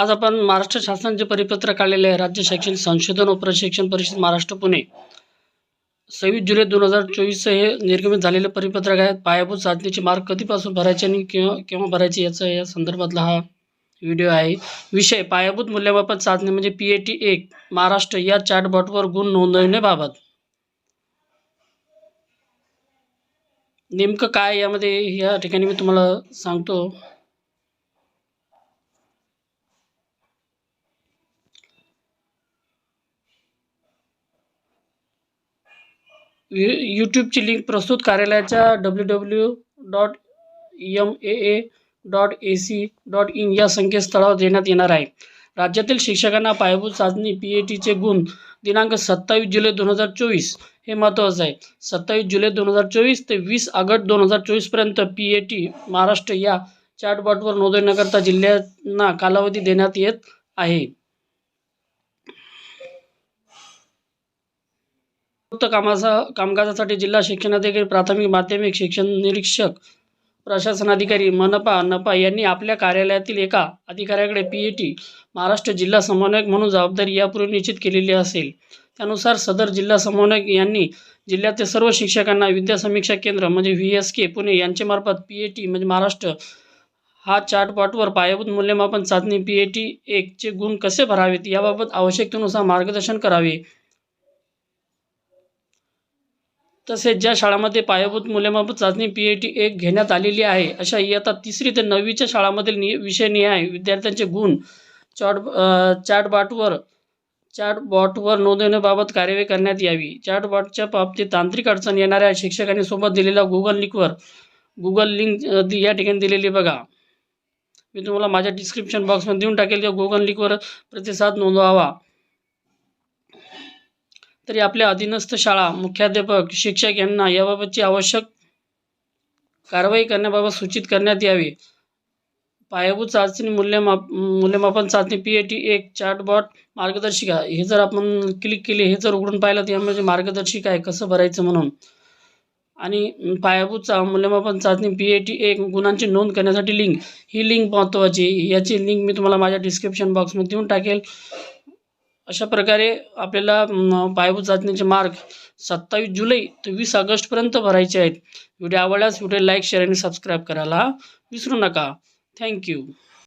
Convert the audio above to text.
आज आपण महाराष्ट्र शासनाचे परिपत्रक काढलेले आहे राज्य शैक्षणिक संशोधन व प्रशिक्षण परिषद महाराष्ट्र पुणे. सव्वीस जुलै दोन हजार चोवीस हे निर्गमित झालेले परिपत्रक आहे पायाभूत साधनेचे मार्क कधीपासून भरायचे आणि केव्हा केव्हा भरायचे याचा या संदर्भातला हा व्हिडिओ आहे. विषय पायाभूत मूल्यमापन साधने म्हणजे पी ए टी एक महाराष्ट्र या चॅटबॉटवर गुण नोंदवण्याबाबत नेमकं काय यामध्ये या ठिकाणी मी तुम्हाला सांगतो. यू यूट्यूबची लिंक प्रस्तुत कार्यालयाच्या W W dot M A A dot A C dot in या संकेतस्थळावर देण्यात येणार आहे. राज्यातील शिक्षकांना पायाभूत चाचणी पी ए टीचे गुण दिनांक सत्तावीस जुलै दोन हजार चोवीस हे महत्त्वाचं आहे. सत्तावीस जुलै दोन हजार चोवीस ते वीस ऑगस्ट दोन हजार चोवीसपर्यंत पी ए टी महाराष्ट्र या चॅटबॉटवर नोंदवण्याकरता जिल्ह्यांना कालावधी देण्यात येत आहे. उपरोक्त कामाचा कामकाजासाठी जिल्हा शिक्षणाधिकारी प्राथमिक माध्यमिक शिक्षण निरीक्षक प्रशासनाधिकारी मनपा नपा यांनी आपल्या कार्यालयातील एका अधिकाऱ्याकडे पी ए टी महाराष्ट्र जिल्हा समन्वयक म्हणून जबाबदारी यापूर्वी निश्चित केलेली असेल. त्यानुसार सदर जिल्हा समन्वयक यांनी जिल्ह्यातील सर्व शिक्षकांना विद्या समीक्षा केंद्र म्हणजे व्ही एस के पुणे यांच्यामार्फत पी ए टी म्हणजे महाराष्ट्र हा चार्टबॉटवर पायाभूत मूल्यमापन चाचणी पी ए टी एकचे गुण कसे भरावेत याबाबत आवश्यकतेनुसार मार्गदर्शन करावे. तसेच ज्या शाळांमध्ये पायाभूत मूल्यमापन चाचणी पी ए टी एक घेण्यात आलेली आहे अशा इयत्ता तिसरी ते नववीच्या शाळांमधील नि विषयनिहाय विद्यार्थ्यांचे गुण चॉट चॅटबॉटवर चॅटबॉटवर नोंदवण्याबाबत कार्यवाही करण्यात यावी. चॅटबॉटच्या बाबतीत तांत्रिक अडचण येणाऱ्या शिक्षकांनी सोबत दिलेल्या गुगल लिंकवर गुगल लिंक या ठिकाणी दिलेली बघा. मी तुम्हाला माझ्या डिस्क्रिप्शन बॉक्समध्ये देऊन टाकेल किंवा गुगल लिंकवर प्रतिसाद नोंदवावा. तरी आपल्या अधीनस्थ शाळा मुख्याध्यापक शिक्षक यांना याबाबतची आवश्यक कारवाई करण्याबाबत सूचित करण्यात यावी. पायाभूत चाचणी मूल्यमाप मूल्यमापन चाचणी पी ए टी एक चॅटबॉट मार्गदर्शिका. हे जर आपण क्लिक केले हे जर उघडून पाहिलं तर यामध्ये मार्गदर्शिका आहे कसं भरायचं म्हणून. आणि पायाभूत चा मूल्यमापन चाचणी पी ए टी एक गुणांची नोंद करण्यासाठी लिंक. ही लिंक महत्त्वाची याची लिंक मी तुम्हाला माझ्या डिस्क्रिप्शन बॉक्समध्ये देऊन टाकेल. अशा प्रकारे आपल्याला पायाभूत चाचणीचे मार्क सत्तावीस जुलै ते वीस ऑगस्टपर्यंत भरायचे आहेत. व्हिडिओ आवडल्यास व्हिडिओ लाईक शेअर आणि सबस्क्राईब करायला विसरू नका. थँक्यू.